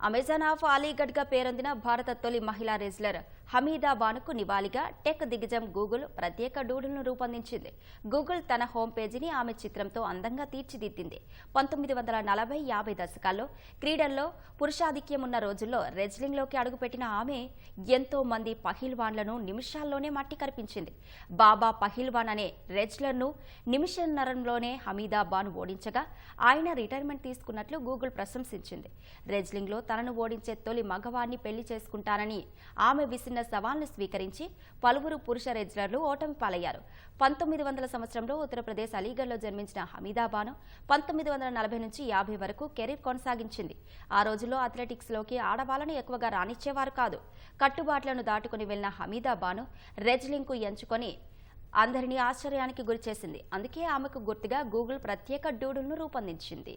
Amazon of అలీగఢ్గా పేరొందిన భారత తొలి మహిళా రెజ్లర్ హమీదా బానుకు నివాళిగా టెక్ దిగ్గజం గూగుల్ ప్రత్యేక డూడుల్ను రూపొందించింది. గూగుల్ తన హోమ్ పేజీని ఆమె చిత్రంతో అందంగా తీర్చిదిద్దింది. పంతొమ్మిది వందల నలభై యాభై దశకాల్లో క్రీడల్లో పురుషాధిక్యం ఉన్న రోజుల్లో రెజ్లింగ్లోకి అడుగుపెట్టిన ఆమె ఎంతో మంది పహిల్వాన్లను నిమిషాల్లోనే మట్టి కరిపించింది. బాబా పహిల్వాన్ అనే రెజ్లర్ను నిమిషన్నరంలోనే హమీదా బాను ఓడించగా ఆయన రిటైర్మెంట్ తీసుకున్నట్లు గూగుల్ ప్రశంసించింది. రెజ్లింగ్లో తనను ఓడించే తొలి మగవాణ్ణి పెళ్ళి చేసుకుంటానని. ఆమె విసిన్న సవాల్ను స్వీకరించి పలువురు పురుష రెజ్లర్లు ఓటమి పాలయ్యారు. పంతొమ్మిది వందల సంవత్సరంలో ఉత్తరప్రదేశ్ అలీగఢ్లో జన్మించిన హమీదాబాను పంతొమ్మిది వందల నలభై నుంచి యాభై వరకు కెరీర్ కొనసాగించింది. ఆ రోజుల్లో అథ్లెటిక్స్లోకి ఆడవాళ్ళను ఎక్కువగా రానిచ్చేవారు కాదు. కట్టుబాట్లను దాటుకుని వెళ్ళిన హమీదాబాను రెజ్లింగ్కు ఎంచుకొని అందరినీ ఆశ్చర్యానికి గురిచేసింది. అందుకే ఆమెకు గుర్తుగా గూగుల్ ప్రత్యేక డూడుల్ను రూపొందించింది.